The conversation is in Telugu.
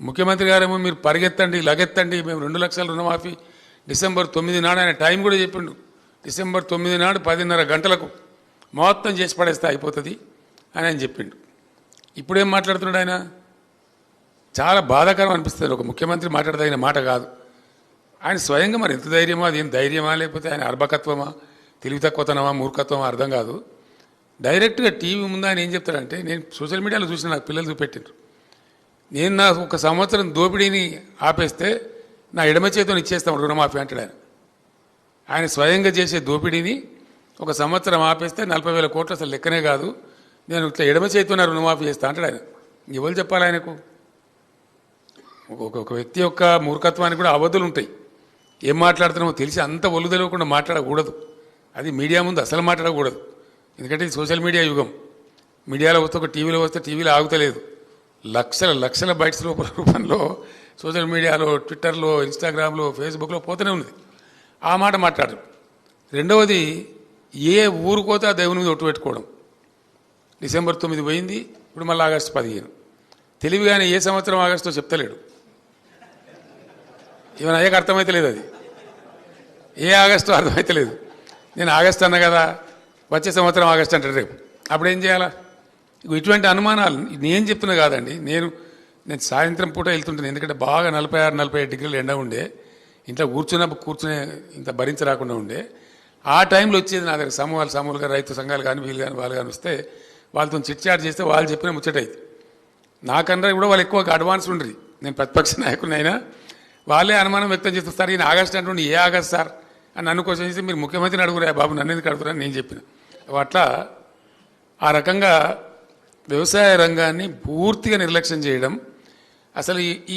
ముఖ్యమంత్రి గారేమో మీరు పరిగెత్తండి లగెత్తండి మేము రెండు లక్షల రుణమాఫీ. డిసెంబర్ తొమ్మిది నాడు ఆయన టైం కూడా చెప్పిండు. డిసెంబర్ తొమ్మిది నాడు పదిన్నర గంటలకు మొత్తం చేసి పడేస్తే అయిపోతుంది అని ఆయన చెప్పిండు. ఇప్పుడేం మాట్లాడుతున్నాడు ఆయన? చాలా బాధాకరం అనిపిస్తుంది. ఒక ముఖ్యమంత్రి మాట్లాడదగిన మాట కాదు. ఆయన స్వయంగా మరి ఎంత ధైర్యమా అది ఏం ధైర్యమా లేకపోతే ఆయన అర్భకత్వమా తెలివి తక్కువతనమా మూర్ఖత్వమా అర్థం కాదు. డైరెక్ట్గా టీవీ ముందు ఆయన ఏం చెప్తాడంటే నేను సోషల్ మీడియాలో చూసిన నాకు పిల్లలు చూపెట్టిండ్రు. నేను నా ఒక సంవత్సరం దోపిడీని ఆపేస్తే నా ఎడమ చేతిని ఇచ్చేస్తాం రుణమాఫీ అంటాడు ఆయన. ఆయన స్వయంగా చేసే దోపిడీని ఒక సంవత్సరం ఆపేస్తే నలభై వేల కోట్లు అసలు లెక్కనే కాదు. నేను ఇట్లా ఎడమ చేతితో రుణమాఫీ చేస్తా అంటాడు ఆయన. ఎవరు చెప్పాలి ఆయనకు? ఒక వ్యక్తి యొక్క మూర్ఖత్వానికి కూడా అవధులు ఉంటాయి. ఏం మాట్లాడుతున్నామో తెలిసి అంత ఒళ్ళు తెలియకుండా మాట్లాడకూడదు. అది మీడియా ముందు అసలు మాట్లాడకూడదు. ఎందుకంటే ఇది సోషల్ మీడియా యుగం. మీడియాలో వస్తే ఒక టీవీలో వస్తే టీవీలో ఆగుతలేదు. లక్షల లక్షల బైట్స్ రూప రూపంలో సోషల్ మీడియాలో ట్విట్టర్లో ఇన్స్టాగ్రామ్లో ఫేస్బుక్లో పోతూనే ఉంది ఆ మాట మాట్లాడరు. రెండవది ఏ ఊరుకోతే ఆ దేవుని మీద ఒట్టు పెట్టుకోవడం. డిసెంబర్ తొమ్మిది పోయింది ఇప్పుడు మళ్ళీ ఆగస్టు పదిహేను. తెలివిగానే ఏ సంవత్సరం ఆగస్టు చెప్తలేడు. ఈవెన్ అయ్యాక అర్థమైతే లేదు అది. ఏ ఆగస్టు అర్థమైతే లేదు. నేను ఆగస్ట్ అన్న కదా వచ్చే సంవత్సరం ఆగస్ట్ అంటాడు రేపు. అప్పుడు ఏం చేయాలా? ఇటువంటి అనుమానాలు నేను చెప్తున్నా కాదండి నేను నేను సాయంత్రం పూట వెళ్తుంటాను ఎందుకంటే బాగా నలభై ఆరు నలభై ఐదు డిగ్రీలు ఎండ ఉండే ఇంట్లో కూర్చున్నప్పుడు కూర్చునే ఇంత భరించరాకుండా ఉండే. ఆ టైంలో వచ్చేది నా దగ్గర సమూహాలు సమూహాలుగా రైతు సంఘాలు కానీ వీళ్ళు కానీ వాళ్ళు కానీ వస్తే వాళ్ళతో చిట్చాట్ చేస్తే వాళ్ళు చెప్పిన ముచ్చటైంది నాకన్నా కూడా వాళ్ళు ఎక్కువ అడ్వాన్స్ ఉండరు. నేను ప్రతిపక్ష నాయకుడిని వాళ్ళే అనుమానం వ్యక్తం చేస్తారు ఈయన ఆగస్ట్ అంటుండే ఏ ఆగస్ట్ సార్? అని నన్ను క్వశ్చన్ చేసి మీరు ముఖ్యమంత్రిని అడుగురా బాబు నన్ను ఎందుకు అడుగురా నేను చెప్పిన. అట్లా ఆ రకంగా వ్యవసాయ రంగాన్ని పూర్తిగా నిర్లక్ష్యం చేయడం అసలు ఈ